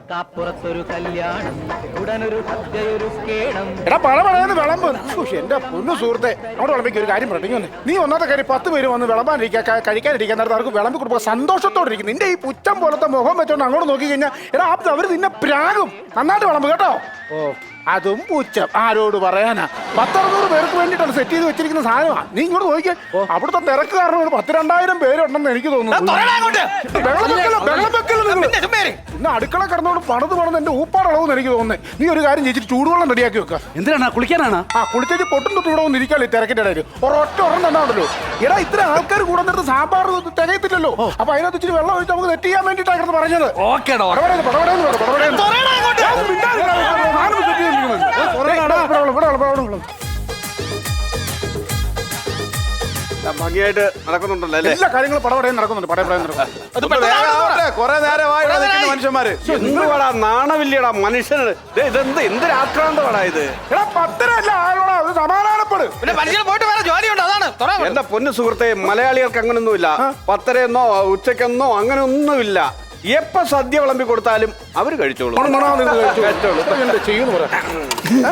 ഓർക്കാപ്പുറത്തൊരു കല്യാണം ഉടനൊരു സദ്യയൊരു കേണം എടാ പഴ പഴയെന്ന് വിളമ്പ്. ഉഷ്, എന്റെ പൊന്നു സുഹൃത്തെ. അവിടെ വിളമ്പിക്ക് ഒരു കാര്യം പറഞ്ഞു നീ ഒന്നാമത്തെ കാര്യം പത്ത് പേര് വന്ന് വിളമ്പാനിരിക്കുക ക- കഴിക്കാനിരിക്കാൻ നേരത്തെ അവർക്ക് വിളമ്പി കൊടുക്കുക സന്തോഷത്തോടെ ഇരിക്കും നിന്റെ ഈ പുച്ഛം പോലത്തെ മുഖം വെച്ചോണ്ട് അങ്ങോട്ട് നോക്കി കഴിഞ്ഞാൽ എടാ അവർ നിന്നെ പ്രാകും. നന്നായിട്ട് വിളമ്പ് കേട്ടോ. ഓ അതും പുച്ഛം. ആരോട് പറയാനാ? പത്തറുന്നൂറ് പേർക്ക് വേണ്ടിയിട്ടാണ് സെറ്റ് ചെയ്ത് വെച്ചിരിക്കുന്ന സാധനമാണ് നീ ഇങ്ങോട്ട് നോക്കിയേ അവിടുത്തെ തിരക്ക് കാരണം ഒരു പത്ത് രണ്ടായിരം പേരുണ്ടെന്ന് എനിക്ക് തോന്നുന്നു. പിന്നെ അടുക്കള കിടന്നോട് പണത് പണത് എന്റെ ഊപ്പാടളവെന്ന് എനിക്ക് തോന്നുന്നത് നീ ഒരു കാര്യം ചേച്ചിട്ട് ചൂടുവെള്ളം റെഡിയാക്കി വെക്കുക എന്തിനാണ്? കുളിക്കാനാണ്? ആ കുളിച്ചേച്ച് പൊട്ടും തൊട്ട് ഇവിടെ വന്നിരിക്കാല്ലേ തിരക്കിന്റെ ഇടയിൽ ഒരൊറ്റ ഒരെണ്ണം തന്നാണല്ലോ എടാ ഇത്ര ആൾക്കാർ കൂടെ നിന്നിട്ട് സാമ്പാർ തികയത്തില്ലല്ലോ. അപ്പൊ അതിനകത്ത് ഇച്ചിരി വെള്ളം ഒഴിച്ച് നമുക്ക് തെറ്റ് ചെയ്യാൻ വേണ്ടിട്ടാണ് പറഞ്ഞത്. ഓക്കേടാ പടപടേന്ന്, പടപടേന്ന് പറ, പടപടേന്ന്. ഞാൻ ഒന്ന് മിണ്ടാതിരിക്കാ, സാധനം set ചെയ്തിരിക്കുന്നത്. ദേ, ഇവിടെ വെള്ളം, ഇവിടെ വെള്ളം, ഇവിടെ വെള്ളം. ഭംഗിയായിട്ട് നടക്കുന്നുണ്ടല്ലോ അല്ലേ? എല്ലാ കാര്യങ്ങളും പടപടയും നടക്കുന്നുണ്ട് പടപടേന്ന് നടക്കുന്നുണ്ട്. കുറെ നേരമായി നിൽക്കുന്ന മനുഷ്യന്മാര്. എന്തുവാടാ നാണമില്ലടാ മനുഷ്യന്. ദേ, ഇതെന്ത് എന്തൊരു ആക്രാന്തമാടാ ഇത്? എടാ പത്തരല്ല ആളോടാ അത് സമാധാനപ്പെട്. പിന്നെ മനുഷ്യന് പോയിട്ട് വേറെ ജോലിയുണ്ട് അതാണ്. എന്റെ പൊന്നു സുഹൃത്തെ മലയാളികൾക്ക് അങ്ങനൊന്നുമില്ല. പത്തരയെന്നോ ഉച്ചക്കെന്നോ അങ്ങനെ ഒന്നുമില്ല എപ്പ സദ്യ വിളമ്പി കൊടുത്താലും അവർ കഴിച്ചോളൂ.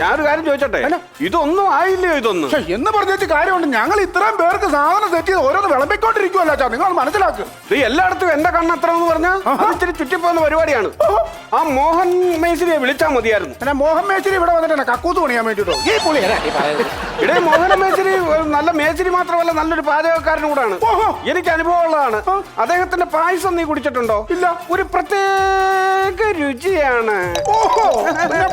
ഞാനൊരു കാര്യം ചോദിച്ചോട്ടെ? ഇതൊന്നും ആയില്ലയോ ഇതൊന്നും? പക്ഷെ എന്ന് പറഞ്ഞിട്ട് കാര്യമുണ്ട്. ഞങ്ങൾ ഇത്രയും പേർക്ക് സാധനം സെറ്റ് ചെയ്ത് ഓരോന്ന് വിളമ്പിക്കൊണ്ടിരിക്കുമല്ലോ അച്ഛാ. നിങ്ങൾ മനസ്സിലാക്ക്. ഇത് എല്ലായിടത്തും എന്റെ കണ്ണ് അത്ര എന്ന് പറഞ്ഞാൽ ഇച്ചിരി ചുറ്റിപ്പോകുന്ന പരിപാടിയാണ്. ആ മോഹൻ മേശിരിയെ വിളിച്ചാൽ മതിയായിരുന്നു. പിന്നെ മോഹൻ മേശ്വരി ഇവിടെ വന്നിട്ട് കക്കൂത്ത് പണിയാൻ വേണ്ടിട്ടോ? ഈ പുള്ളി. ഈ? ഇടേ മോഹന മേശിരി നല്ല മേച്ചിരി മാത്രമല്ല നല്ലൊരു പാചകക്കാരനും കൂടാണ്. എനിക്ക് അനുഭവമുള്ളതാണ് അദ്ദേഹത്തിന്റെ പായസം നീ കുടിച്ചിട്ടുണ്ടോ? ഇല്ല. ഒരു പ്രത്യേക രുചിയാണ്. ഓഹോ.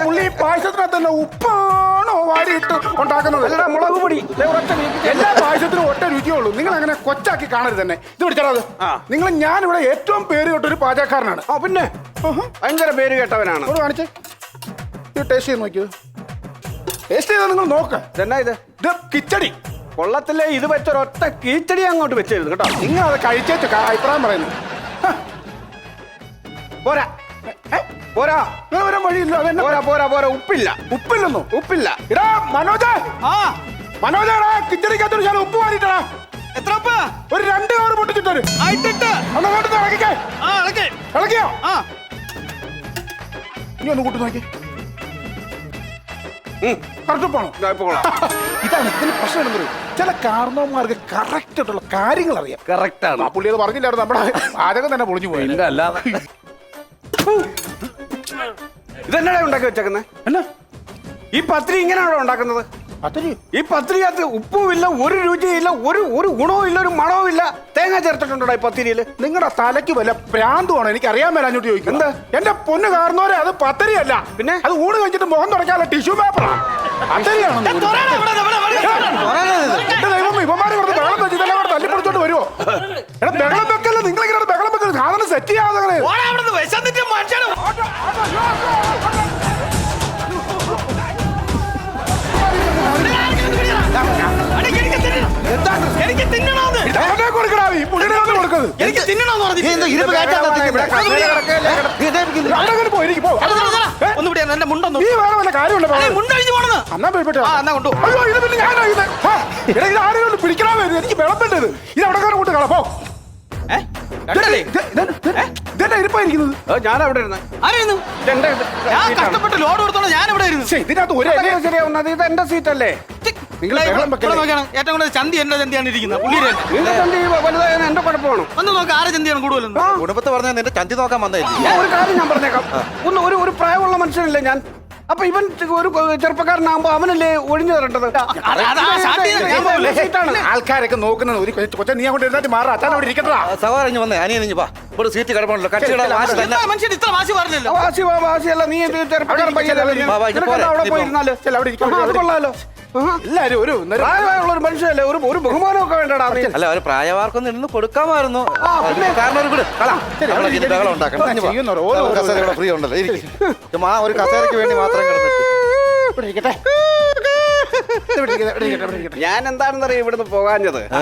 പുള്ളി പായസത്തിനകത്തല്ല ഉപ്പാണോ വാരിയിട്ട് ഉണ്ടാക്കുന്നത്? അല്ലടാ മുളക് പൊടി. എല്ലാ പായസത്തിനും ഒറ്റ രുചിയുള്ളൂ. നിങ്ങൾ അങ്ങനെ കൊച്ചാക്കി കാണരുത് തന്നെ ഇത് പിടിച്ചാൽ. നിങ്ങൾ ഞാൻ ഇവിടെ ഏറ്റവും പേര് കേട്ടൊരു പാചകക്കാരനാണ്. ആ പിന്നെ? ഭയങ്കര പേര് കേട്ടവനാണ്. കാണിച്ചേ. ഇത് ടേസ്റ്റ് ചെയ്ത് നോക്കിയോ? ടേസ്റ്റ് ചെയ്താൽ നിങ്ങൾ നോക്ക്. എന്നാ ഇത്? ഇത് കിച്ചടി. കൊള്ളത്തിലെ ഇത് വെച്ചൊരൊറ്റ കിച്ചടി അങ്ങോട്ട് വെച്ചിരുന്നു കേട്ടോ? നിങ്ങൾ അത് കഴിച്ചേച്ചു അഭിപ്രായം പറയുന്നു. ഹ, പോരാ. ഏ? പോരാ. വേറെ വരാൻ വഴിയില്ല. അതെന്നെ? പോരാ പോരാ പോരാ. ഉപ്പില്ല. ഉപ്പില്ലെന്നോ? ഉപ്പില്ല. ഇടാ മനോജ്! ആ. മനോജാടാ കിച്ചടിക്കകത്തൊരു ഞാൻ ഉപ്പ് വാരിട്ടടാ എത്ര ഉപ്പ്? ഒരു രണ്ട് കവർ പൊട്ടിച്ചിട്ടൊരു. ആയിട്ടിട്ട്. ഒന്ന് അങ്ങോട്ട് ഇളക്കിക്കേ. ആ ഇളക്കി. ഇളക്കിയോ? ആ. ഇനി ഒന്ന് കൂട്ടി നോക്കി. കറക്റ്റ് ഇതാ ഇപ്പൊ ഇതാണ് ഇതിന് പ്രശ്നം എന്ന് പറയും ചില കാരണവന്മാർക്ക് കറക്റ്റ് ആയിട്ടുള്ള കാര്യങ്ങൾ അറിയാം. കറക്റ്റ് ആണ്. പുള്ളി അത് പറഞ്ഞില്ലായിരുന്നു. നമ്മുടെ ആരകം തന്നെ പൊളിഞ്ഞു പോയി ഇല്ല അല്ലാതെ. ഉണ്ടാക്കി വെച്ചേക്കുന്നത് ഈ പത്രി ഇങ്ങനെയാണോ ഉണ്ടാക്കുന്നത്? പത്തരി. ഈ പത്തിരിക്കകത്ത് ഉപ്പുമില്ല ഒരു രുചിയില്ല ഒരു ഒരു ഗുണവും ഇല്ല ഒരു മണവും ഇല്ല തേങ്ങ ചേർത്തിട്ടുണ്ടോ ഈ പത്തിരിയിൽ? നിങ്ങളുടെ തലയ്ക്ക് വല്ല പ്രാന്തമാണ് എനിക്ക് അറിയാൻ മേല അങ്ങോട്ട് ചോദിക്കും എന്താ? എന്റെ പൊന്ന് കാരണവരെ അത് പത്തരിയല്ല. പിന്നെ? അത് ഊണ് കഴിച്ചിട്ട് മുഖം തുടക്കാനുള്ള ടിഷ്യൂ പേപ്പറാണ് പത്തരിയാണ് പിടിയാ എന്റെ മുണ്ടൊന്നും നീ വേറെ വല്ല കാര്യമുണ്ടോ അതെ, മുണ്ടഴിഞ്ഞു പോണെന്ന് അന്നാ പോയിട്ടോ ആ എന്നാ കൊണ്ടു അയ്യോ ഇത് പിന്നെ ഞാനാ ഇത്. ആരെങ്കിലും പിടിക്കണോ എനിക്ക് വിളമ്പേണ്ടത് ഇത്. അവിടെ കൂട്ട് കളപ്പോ ഞാൻ അവിടെ ഞാൻ കഷ്ടപ്പെട്ട് ലോഡ് കൊടുത്തോളാം ഞാൻ ഇവിടെ ഇതിനകത്ത് ഒരു ശരിയാവുന്നത്? ഇത് എന്റെ സീറ്റല്ലേ? നിങ്ങൾ ബഹളം വെക്കല്ലേ? ഏറ്റവും കൂടുതൽ ചന്തി എന്റെ ചന്തിയാണ് ഇരിക്കുന്നത്. പുള്ളിയുടെ നിന്റെ ചന്തി വലുതായ എന്റെ കുഴപ്പമാണ്? ഒന്ന് നോക്ക് ആരെ ചന്തിയാണ് കൂടുതലെന്ന്. കുടുംബത്തെ പറഞ്ഞാൽ നിന്റെ ചന്തി നോക്കാൻ വന്നതല്ലേ? ഞാൻ ഒരു കാര്യം ഞാൻ പറഞ്ഞേക്കാം. ഒന്ന് ഒരു ഒരു പ്രായമുള്ള മനുഷ്യനല്ലേ ഞാൻ. അപ്പൊ ഇവൻ ഒരു ചെറുപ്പക്കാരനാകുമ്പോ അവനല്ലേ ഒഴിഞ്ഞു തരേണ്ടത്? അത് അത് ആ ഷാട്ടി ഞാൻ പോവില്ലേ? ആൾക്കാരൊക്കെ നോക്കുന്നത് ഒരു കൊച്ചു കൊച്ചെ നീ അങ്ങോട്ട് എഴുന്നേറ്റ് മാറാ. അച്ഛൻ അവിടെ ഇരിക്കട്ടാ. സഹോദരഞ്ഞ് വന്നേ. അനിയനിഞ്ഞ് വാ. ഇവിടെ സീറ്റ് കിടപ്പുണ്ടല്ലോ. കക്ഷിയുടെ വാശി തന്നെ. എന്താ മനുഷ്യൻ ഇത്ര വാശി പറഞ്ഞല്ലോ വാശി വാ വാശിയല്ല നീ ഇത് ചെറുപ്പക്കാരൻ പയ്യനല്ലേ വാ, വാ, ഇത് നിനക്കെന്താ പോരെ, അവിടെ നീ പോ. പോയിരുന്നാൽ? ചെല്ല, അവിടെ ഇരിക്കാം, അത് അവിടെ കൊള്ളാലോ. എല്ലാരും ഒരു ഒരു- പ്രായമായുള്ള ഒരു മനുഷ്യനല്ലേ? ഒരു ഒരു ബഹുമാനമൊക്കെ വേണ്ടടാ നീ അല്ല ഒരു പ്രായമാർക്കൊന്നും ഇരുന്ന് കൊടുക്കാമായിരുന്നു. കാരണം ഒരു വിട് കളാ. ഉണ്ടാക്കണം. ഓരോ- ഒരു കസേര ഇവിടെ ഫ്രീ ഉണ്ടല്ലോ ഇരിക്കും. ഒരു കസേരയ്ക്ക് വേണ്ടി മാത്രം കിടന്നിട്ട്. ഇവിടെ ഇരിക്കട്ടെ. ഇവിടെ ഇരിക്കട്ടെ, ഇവിടെ ഇരിക്കട്ടെ, ഇവിടെ ഇരിക്കട്ടെ. ഞാൻ എന്താണെന്നറിയാം ഇവിടുന്ന് പോകാഞ്ഞത്.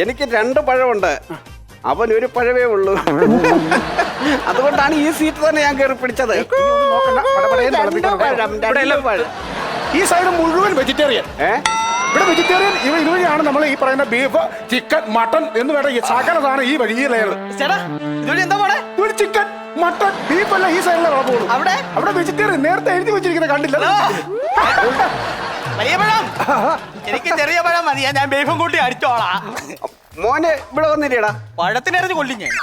എനിക്ക് രണ്ട് പഴമുണ്ട്. അവൻ ഒരു പഴവേ ഉള്ളൂ. അതുകൊണ്ടാണ് ഈ സീറ്റ് തന്നെ ഞാൻ കയറി പിടിച്ചത്. നോക്കണ്ട, പടപടേന്ന് പഴം. ഈ സൈഡ് മുഴുവൻ വെജിറ്റേറിയൻ ഇവിടെ വെജിറ്റേറിയൻ ഇവ ഇതുവഴിയാണ് നമ്മൾ ഈ പറയുന്ന ബീഫ് ചിക്കൻ മട്ടൺ എന്ന് വേണ്ട ഈ സകല സാധനം ഈ വഴി ഈ ലെയർ ചേട്ടാ ഇതുവഴി എന്താ പോണേ? ഇവിടെ ചിക്കൻ മട്ടൺ ബീഫ് അല്ല ഈ സൈഡിലെ വിളമ്പുള്ളൂ അവിടെ? അവിടെ വെജിറ്റേറിയൻ നേരത്തെ എഴുതി വെച്ചിരിക്കുന്ന കണ്ടില്ല. വലിയ പഴം. എനിക്ക് ചെറിയ പഴം മതിയാ ഞാൻ ബീഫും കൂട്ടി അടിച്ചോളാം. മോനെ ഇവിടെ വന്നില്ലേടാ? പഴത്തിനറിഞ്ഞ് കൊല്ലിഞ്ഞ ഞാൻ.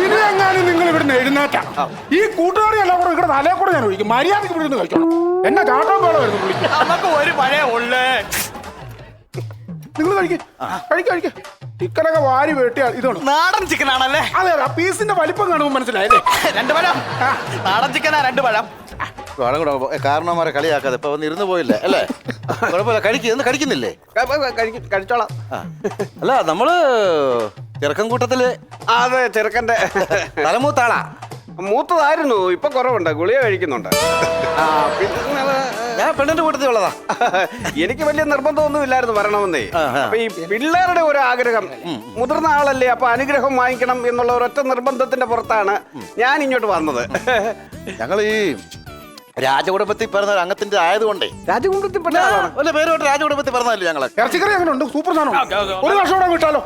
ഇനി എങ്ങാനും നിങ്ങൾ ഇവിടുന്ന് എഴുന്നേറ്റ? ഈ കൂട്ടുകാരി എല്ലാം കൂടെ ഇവിടെ തലേ കൂടെ ഞാൻ ഒഴിക്കും. മര്യാദയ്ക്ക് ഇവിടെ നിന്ന് കഴിച്ചോളാം. എന്നെ ചാട്ടം വേണമായിരുന്നു നമുക്ക് ഒരു പഴയ ഉള്ളേ. നിങ്ങൾ കഴിക്കും. കഴിക്കും കഴിക്കും. ചിക്കനൊക്കെ വാരി വെട്ടിയാ ഇതാണ് നാടൻ ചിക്കൻ ആണല്ലേ അതെ അതെ. ആ പീസിന്റെ വലിപ്പം കാണുമ്പോൾ മനസ്സിലായല്ലേ രണ്ട് പഴം. നാടൻ ചിക്കനാ രണ്ട് പഴം. വേണം കൂടെ കാരണവന്മാരെ കളിയാക്കാതെ. ഇപ്പൊ വന്ന് ഇരുന്ന് പോയില്ലേ? അല്ലേ? കുഴപ്പമില്ല. കഴിക്കുക ഇന്ന് കഴിക്കുന്നില്ലേ? കഴിച്ചോളാം. അല്ല നമ്മൾ ചെറുക്കൻ കൂട്ടത്തിൽ അതെ ചെറുക്കന്റെ തലമൂത്താളാ. മൂത്തതായിരുന്നു. ഇപ്പൊ കുറവുണ്ട്. ഗുളിയ കഴിക്കുന്നുണ്ട്. ഞാൻ പെണ്ണിന്റെ കൂട്ടത്തിൽ ഉള്ളതാ. എനിക്ക് വലിയ നിർബന്ധമൊന്നും ഇല്ലായിരുന്നു വരണമെന്നേ. അപ്പൊ ഈ പിള്ളേരുടെ ഒരു ആഗ്രഹം മുതിർന്ന ആളല്ലേ അപ്പൊ അനുഗ്രഹം വാങ്ങിക്കണം എന്നുള്ള ഒരൊറ്റ നിർബന്ധത്തിന്റെ പുറത്താണ് ഞാൻ ഇങ്ങോട്ട് വന്നത്. ഞങ്ങൾ ഈ രാജകുടുംബത്തിൽ പറഞ്ഞ ഒരു അംഗത്തിന്റെ ആയതുകൊണ്ടേ. രാജകുടുംബത്തിൽ ആളാണ്? വല്ല പേരോട്ട് രാജകുടുംബത്തിൽ പറഞ്ഞല്ലോ ഞങ്ങൾ? ഇറച്ചിക്കറി അങ്ങനെ ഉണ്ട് സൂപ്പർ സാധനം? ഒരു വർഷം കൂടെ വിട്ടാലോ.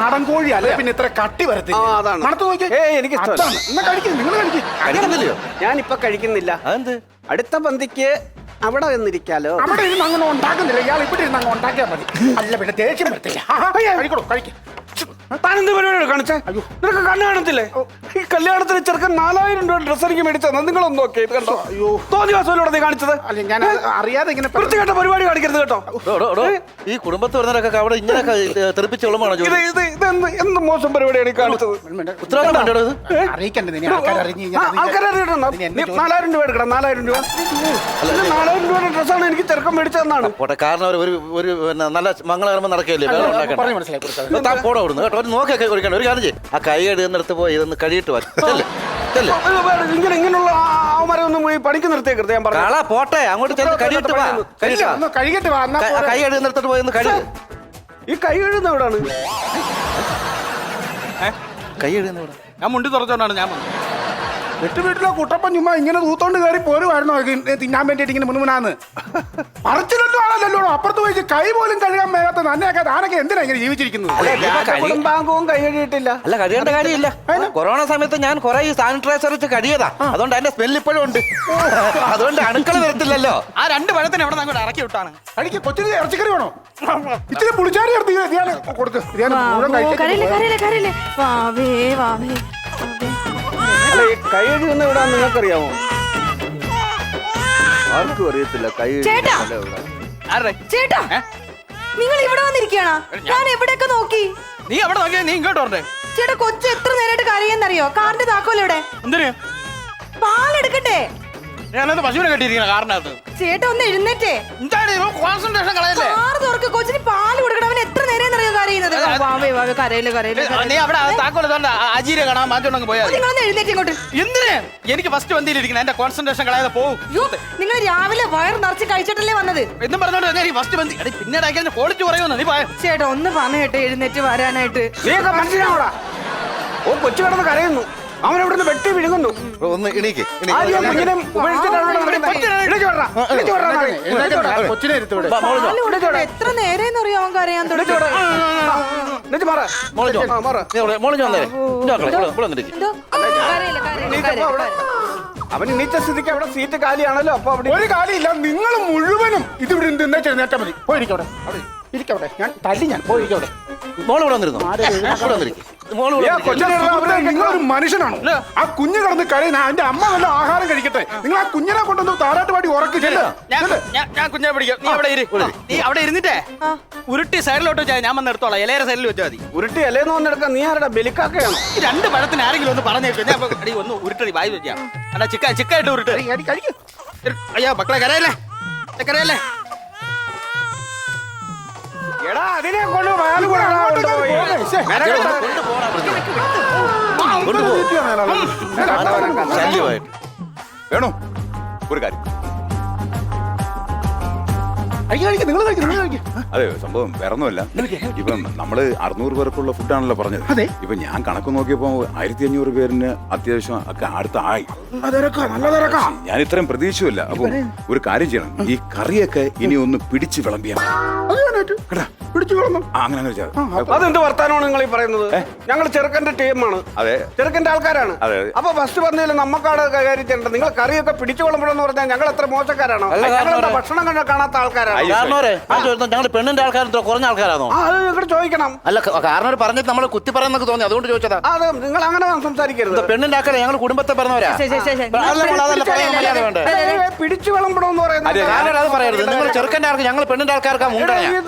നാടൻ കോഴി അല്ലെ? പിന്നെ ഇത്ര കട്ടി വരത്തി ആ, അതാണ്. മണത്ത് എനിക്ക് കഴിക്കും നിങ്ങൾ കഴിക്കും. ഞാൻ ഞാനിപ്പൊ കഴിക്കുന്നില്ല. അതെന്ത്? അടുത്ത പന്തിക്ക് അവിടെ വന്നിരിക്കാലോ? അവിടെ ഇരുന്ന് അങ്ങനെ ഉണ്ടാക്കുന്നില്ല. ഇയാൾ ഇവിടെ ഇരുന്ന് അങ്ങ് ഉണ്ടാക്കിയാൽ മതി. അല്ല പിന്നെ ദേഷ്യം വരത്തില്ല. കഴിക്കണോ കഴിക്കും. താനെന്ത് പരിപാടിയാണ് കാണിച്ചേ? നിനക്ക് കണ്ണ് കാണത്തില്ലേ? ഈ കല്യാണത്തിന് ചെറുക്കൻ നാലായിരം രൂപ ഡ്രസ് എനിക്ക് മേടിച്ചത്. നിങ്ങളൊന്നും നോക്കി കണ്ടോ? അയ്യോ. തോന്നി വാസോലോടെ നീ കാണിച്ചത്? അല്ല ഞാൻ അറിയാതെ ഇങ്ങനെ വൃത്തികെട്ട പരിപാടി കാണിക്കരുത് കേട്ടോ. ഈ കുടുംബത്തിൽ വരുന്നവരൊക്കെ അവിടെ ഇങ്ങനെ തെറിപ്പിച്ചോളുമാണോ ഇത് ഇത് ഇത് എന്ത് എന്ത് മോശം പരിപാടിയാണ് ഈ കാണിച്ചത്? ഉത്തരവാദിത്തം വേണ്ടോ ഇത്? അറിയിക്കണ്ടേ നിന്നെ ആൾക്കാർ അറിഞ്ഞു ആ, ആൾക്കാരെ അറിയണം. നാലായിരം രൂപ എടുക്കണം നാലായിരം രൂപ. ഇത് നാലായിരം രൂപയുടെ ഡ്രസ്സാണ് എനിക്ക് ചെറുക്കം മേടിച്ചതെന്നാണ്. കാരണം ഒരു ഒരു നല്ല മംഗളകർമ്മം നടക്കുകയല്ലേ പോടാ അവിടുന്ന് കേട്ടോ. ഒരു നോക്കൊക്കെ കുറിക്കണം ഒരു കാര്യം ചെയ്യും. ആ കൈ എടുക്കുന്നിടത്ത് പോയി ഇതൊന്ന് കഴിയിട്ട് വാ. ചെല്ല് ചെല്ല്. അയ്യോ, വേണ്ട, ഇങ്ങനെ ഇങ്ങനെയുള്ള അവന്മാരെ ഒന്നും ഈ പണിക്ക് നിർത്തിയേക്കരുത് ഞാൻ പറഞ്ഞു കള പോട്ടെ. അങ്ങോട്ട് ചെന്ന് കഴിയിട്ട് വാ. കഴിയിട്ട് വാ. ഒന്ന് കഴുകിട്ട് വാ. എന്നാ ക- ആ പോരെ. കൈ എടുന്നിടത്തോട്ട് പോയി ഒന്ന് കഴി ഈ കൈ എഴുതുന്ന എവിടാണ്? കൈ എഴുതുന്ന ഞാൻ മുണ്ടി തുറച്ചോണ്ടാണ് ഞാൻ വന്നത്. എട്ട് വീട്ടിലെ കുട്ടപ്പൻ ചുമ്മാ ഇങ്ങനെ തൂത്തോണ്ട് കയറി പോരുമായിരുന്നോ? തിന്നാൻ വേണ്ടിയിട്ട് ഇങ്ങനെ മുൻമുനാന്ന് പറിച്ചിലല്ലോ ആണല്ലോ അപ്പുറത്ത് പോയി കൈ പോലും കഴുകാൻ മേലാത്ത നന്നെയൊക്കെ താനൊക്കെ എന്തിനാ ഇങ്ങനെ ജീവിച്ചിരിക്കുന്നത്? കൈ കഴുകിയിട്ടില്ല അല്ല കഴിയേണ്ട കാര്യമില്ല. കൊറോണ സമയത്ത് ഞാൻ കുറെ ഈ സാനിറ്റൈസർ വെച്ച് കഴിയതാ അതുകൊണ്ട് അതിന്റെ സ്മെല്ല് ഇപ്പോഴും ഉണ്ട്. അതുകൊണ്ട് അണുക്കൾ വരത്തില്ലല്ലോ. ആ രണ്ട് പഴത്തിന് എവിടെ അങ്ങോട്ട് ഇറക്കി വിട്ടാണ്? അടിക്ക് കൊച്ചിന് ഇറച്ചിക്കറി വേണോ? ഇച്ചിരി പുളിച്ചാരി വാവേ വാവേ വാവേ. അല്ല ഈ കൈ എഴുതുന്ന ഇവിടെ നിങ്ങൾക്കറിയാമോ? ആർക്കും അറിയത്തില്ല കൈ ചേട്ടാ. എഴുതുന്ന എവിടെ. ആരുടെ? ചേട്ടാ ഏ? നിങ്ങൾ ഇവിടെ വന്നിരിക്കണ ഞാൻ എവിടെയൊക്കെ നോക്കി? നീ എവിടെ നോക്കിയാ നീ ഇങ്ങോട്ട് വരണ്ടേ ചേട്ടാ കൊച്ചു എത്ര നേരമായിട്ട് കരയെന്നറിയോ? കാറിന്റെ താക്കോൽ ഇവിടെ എന്തിന്? പാലെടുക്കട്ടെ ഞാനത് പശുവിനെ കാറിനകത്ത്. ചേട്ടാ ഒന്ന് എഴുന്നേറ്റേ. എന്താണ് കോൺസെൻട്രേഷൻ കളയല്ലേ? കാറ് തുറക്ക് കൊച്ചിന് പാൽ കൊടുക്കണം അവൻ കരയിൽ കരയിൽ നീ അവിടെ അജീരെ കാണാൻ പോയാൽ. നിങ്ങളൊന്ന് എഴുന്നേറ്റ് ഇങ്ങോട്ട്. എന്തിന്? എനിക്ക് ഫസ്റ്റ് എന്റെ കോൺസെൻട്രേഷൻ കളയാതെ പോകും നിങ്ങൾ രാവിലെ വയർ നിറച്ച് കഴിച്ചിട്ടല്ലേ വന്നത്? എന്നും പറഞ്ഞോണ്ട് ഞാൻ ഫസ്റ്റ് ബന്ധി എടി പിന്നീട് അയക്കാൻ ക്വാളിറ്റി നീ പറയാം. ചേട്ടാ ഒന്ന് പറഞ്ഞിട്ട് എഴുന്നേറ്റ് വരാനായിട്ട്. നീ മനസ്സിലാവടാ? ഓ കൊച്ചു കിടന്ന് കരയുന്നു. അവൻ നിന്ന് വെട്ടി വിഴുങ്ങുന്നു. ഒന്ന് ഇണീക്ക് ആദ്യം കുഞ്ഞിനെ ഉപേക്ഷിച്ചിട്ടാണ് എത്ര നേരം അറിയോ അവൻ കരയാൻ ഇടയ്ക്ക് തുടങ്ങി? വിടറാ. എന്നിട്ട് മാറ്. ആ, മാറ്. മോളിഞ്ഞു വന്നേ. ഇവിടെ വന്നിരിക്കും. എന്തോ? കരയില്ല കരയില്ല കരയില്ല. അവൻ നീച്ച സ്ഥിതിക്ക് അവിടെ സീറ്റ് കാലിയാണല്ലോ അപ്പൊ അവിടെ ഒരു കാലിയില്ല നിങ്ങൾ മുഴുവനും ഇത് ഇവിടെ നിന്ന് ചെറുന്നേറ്റാ മതി. പോയിരിക്കവിടെ അവിടെ. ഇരിക്കവിടെ ഞാൻ തല്ലി ഞാൻ. പോയിരിക്കവിടെ മോൾ ഇവിടെ വന്നിരുന്നു? മോളിവിടെ വന്നിരിക്കും. മോൾ ഇവിടെ നിങ്ങളൊരു മനുഷ്യനാണോ. ആ കുഞ്ഞ് കിടന്ന് കരയുന്ന അതിന്റെ അമ്മ നല്ല ആഹാരം കഴിക്കട്ടെ. നിങ്ങൾ ആ കുഞ്ഞിനെ കൊണ്ടൊന്ന് താരാട്ട് പാടി ഉറക്കി. ഞാൻ ചെല്ല്. ഞാൻ- ഞാൻ കുഞ്ഞെ പിടിക്കാം. നീ അവിടെ ഇരി. നീ അവിടെ ഇരുന്നിട്ടേ. ഉരുട്ടി സൈഡിലോട്ട് വെച്ചാൽ ഞാൻ വന്ന് എടുത്തോളാം. ഇലയുടെ സൈഡിൽ വെച്ചാൽ മതി. ഉരുട്ടി ഇലയെന്ന് വന്നെടുക്കാൻ നീ ആരുടെ ബലിക്കാക്കയാണ്? ഈ രണ്ട് പഴത്തിന് ആരെങ്കിലും ഒന്ന് പറഞ്ഞേക്കും ഞാൻ അടി ഒന്ന് ഉരുട്ടടി വായി വെച്ചാ അല്ല ചിക്ക ചിക്കായിട്ട് ഉരുട്ട്. അയ്യാ അടി, കഴിക്ക്. അയ്യോ മക്കളെ കരയല്ലേ? കരയല്ലേ? എടാ അതിനെ കൊണ്ട് വയറ് കൂടെ ശല്യമായിട്ട് വേണോ ഒരു കാര്യം. അതെ സംഭവം വേറൊന്നുമല്ല. ഇപ്പം നമ്മൾ അറുന്നൂറ് പേർക്കുള്ള ഫുഡാണല്ലോ പറഞ്ഞത്. അതെ. ഇപ്പൊ ഞാൻ കണക്ക് നോക്കിയപ്പോ ആയിരത്തി അഞ്ഞൂറ് പേരിന് അത്യാവശ്യം ഒക്കെ അടുത്തായി. ഞാൻ ഇത്രയും പ്രതീക്ഷയില്ല അപ്പൊ ഒരു കാര്യം ചെയ്യണം. ഈ കറിയൊക്കെ ഇനി ഒന്ന് പിടിച്ച് തന്നെ പറ്റും പിടിച്ചു കളഞ്ഞു ആ, അങ്ങനെ അങ്ങനെ വെച്ചാൽ അതെന്ത് വർത്താനമാണ് നിങ്ങൾ ഈ പറയുന്നത്? ഞങ്ങൾ ചെറുക്കന്റെ ടീമാണ്. അതെ. ചെറുക്കന്റെ ആൾക്കാരാണ്. അപ്പൊ ഫസ്റ്റ് പറഞ്ഞതിൽ നമുക്കാണ് കൈകാര്യം ചെയ്യേണ്ടത് നിങ്ങൾ കറിയൊക്കെ പിടിച്ചു കൊള്ളുമ്പോഴെന്ന് പറഞ്ഞാൽ ഞങ്ങൾ എത്ര മോശക്കാരാണോ? ഞങ്ങൾ ഭക്ഷണം കണ്ട കാണാത്ത ആൾക്കാരാണ്? ഞങ്ങൾ പെണ്ണിന്റെ ആൾക്കാരും കുറഞ്ഞ ആൾക്കാരാണോ? അത് നിങ്ങൾ ചോദിക്കണം. അല്ല കാരണം പറഞ്ഞിട്ട് നമ്മൾ കുത്തി പറയുന്ന തോന്നി. അതുകൊണ്ട് ചോദിച്ചതാ. അതെ നിങ്ങൾ അങ്ങനെ സംസാരിക്കരുത്. പെണ്ണിന്റെ ആൾക്കാരെ? ഞങ്ങൾ കുടുംബത്തെ പറഞ്ഞവരാ? പിടിച്ചു വിളമ്പണമെന്ന് പറയുന്നത് കാരണവർ അത് പറയരുത്. നിങ്ങൾ ചെറുക്കന്റെ ആൾക്ക് ഞങ്ങൾ പെണ്ണിന്റെ ആൾക്കാർക്കാ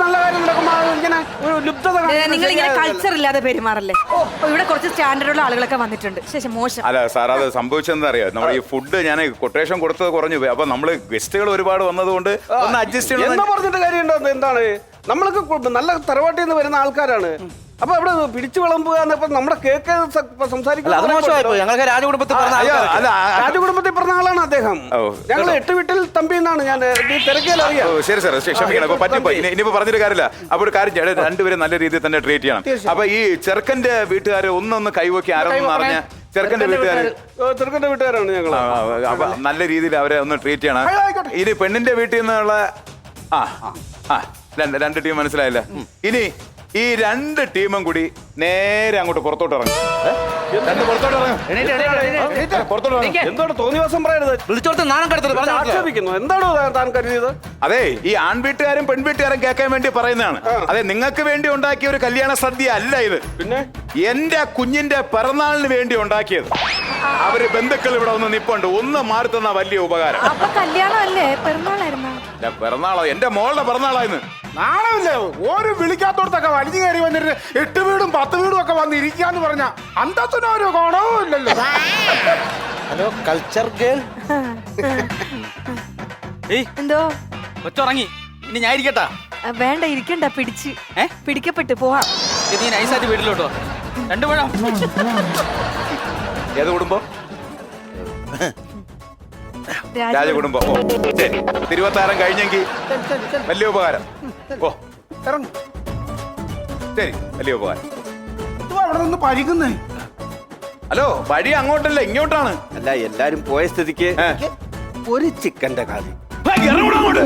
നല്ല കാര്യം നടക്കുമ്പോ ഇങ്ങനെ ഒരു ലുപ്തത കാണിക്കുന്നത് നിങ്ങൾ ഇങ്ങനെ. കൾച്ചർ ഇല്ലാതെ പെരുമാറല്ലേ? ഓ. ഇവിടെ കുറച്ച് സ്റ്റാൻഡേർഡ് ഉള്ള ആളുകളൊക്കെ വന്നിട്ടുണ്ട്. ശേഷം മോശം. അല്ല സാർ അത് സംഭവിച്ചെന്താ നമ്മൾ ഈ ഫുഡ് ഞാൻ കൊട്ടേഷൻ കൊടുത്തത് കുറഞ്ഞു പോയി. അപ്പൊ നമ്മൾ ഗസ്റ്റുകൾ ഒരുപാട് വന്നതുകൊണ്ട് ഒന്ന് അഡ്ജസ്റ്റ് എന്താ ചെയ്യണം പറഞ്ഞിട്ട് കാര്യമുണ്ടോ? എന്താണ്? നമ്മൾക്ക് കു- നല്ല തറവാട്ടിൽ നിന്ന് വരുന്ന ആൾക്കാരാണ്. അപ്പൊ ഇവിടെ പിടിച്ചു വിളമ്പുക എന്നപ്പോ നമ്മുടെ കേക്ക് സ- ഇപ്പൊ അല്ല സംസാരിക്കുന്ന പോയി ഞങ്ങൾക്ക് രാജകുടുംബത്തിൽ പറഞ്ഞ അല്ല രാജകുടുംബത്തിൽ പറഞ്ഞ ആളാണ് അദ്ദേഹം. ഞങ്ങൾ. എട്ട് വീട്ടിൽ തമ്പി എന്നാണ് ഞാൻ ശരി സാർ ക്ഷമിക്കണം. ഇനിയിപ്പോ പറഞ്ഞിട്ട് കാര്യമില്ല. അപ്പൊ ഒരു കാര്യം ചെയ്യണം രണ്ടുപേരും നല്ല രീതിയിൽ തന്നെ ട്രീറ്റ് ചെയ്യണം. അപ്പൊ ഈ ചെറുക്കന്റെ വീട്ടുകാരെ ഒന്നൊന്ന് കൈവക്കി ആരോന്ന് അറിഞ്ഞ ചെറുക്കന്റെ വീട്ടുകാർ ചെറുക്കന്റെ വീട്ടുകാരാണ് ഞങ്ങൾ അപ്പൊ നല്ല രീതിയിൽ അവരെ ഒന്ന് ട്രീറ്റ് ചെയ്യണം. ഇനി പെണ്ണിന്റെ വീട്ടിൽ നിന്നുള്ള ആ ആ രണ്ട് രണ്ട് ടീം മനസ്സിലായില്ല? ഇനി ഈ രണ്ട് ടീമും കൂടി നേരെ അങ്ങോട്ട് പുറത്തോട്ട് ഇറങ്ങും. രണ്ട് പുറത്തോട്ട് ഇറങ്ങും. പുറത്തോട്ട് ഇറങ്ങും. എന്താണ് തോന്നിവാസം പറയരുത്? നാണം കടത്തരുത് പറഞ്ഞു മനസ്സിലായോ? ആക്ഷേപിക്കുന്നു. എന്താണോ താൻ- താൻ കരുതിയത്? അതെ ഈ ആൺവീട്ടുകാരും പെൺവീട്ടുകാരും കേൾക്കാൻ വേണ്ടി പറയുന്നതാണ്. അതെ നിങ്ങൾക്ക് വേണ്ടി ഉണ്ടാക്കിയ ഒരു കല്യാണ സദ്യ അല്ല ഇത്. പിന്നെ? എന്റെ കുഞ്ഞിന്റെ പിറന്നാളിന് വേണ്ടി ഉണ്ടാക്കിയത്. അവർ ബന്ധുക്കൾ ഇവിടെ ഒന്ന് നിപ്പുണ്ട്. ഒന്ന് മാറി തന്ന വലിയ ഉപകാരം. അപ്പൊ കല്യാണം അല്ലേ പെരുന്നാളായിരുന്നു എന്റെ പിറന്നാളോ? എന്റെ മോളുടെ പിറന്നാളായിരുന്നു നാണമില്ലേ ഒരു വിളിക്കാത്തോടത്തൊക്കെ വലിഞ്ഞു കയറി വന്നിട്ട് എട്ട് വീടും പത്ത് വീടും ഒക്കെ വന്ന് ഇരിക്കാന്ന് പറഞ്ഞ അന്തസ്സിനൊരു ഗുണവും ഇല്ലല്ലോ. ഹലോ കൾച്ചർ ഗേൾ ഏയ് എന്തോ? കൊച്ചുറങ്ങി ഇനി ഞാൻ ഇരിക്കട്ടാ. ആ, വേണ്ട ഇരിക്കണ്ട പിടിച്ച്. ഏ? പിടിക്കപ്പെട്ട് പോവാം. ഇത് നീ നൈസായിട്ട് വീട്ടിലോട്ടോ രണ്ടു പഴം. ഏത് കുടുംബം? രാജ- രാജകുടുംബം ഓ ശരി. തിരുവത്താരം കഴിഞ്ഞെങ്കിൽ വലിയ ഉപകാരം. ഓ. ഇറങ്ങും. ശരി വലിയ ഉപകാരം. അവിടെ നിന്ന് പഴിക്കുന്നേ. ഹലോ വഴി അങ്ങോട്ടല്ല? ഇങ്ങോട്ടാണ്. അല്ല എല്ലാരും പോയ സ്ഥിതിക്ക് ഒരു ചിക്കന്റെ കാതി ഇറങ്ങൂടാ അങ്ങോട്ട്.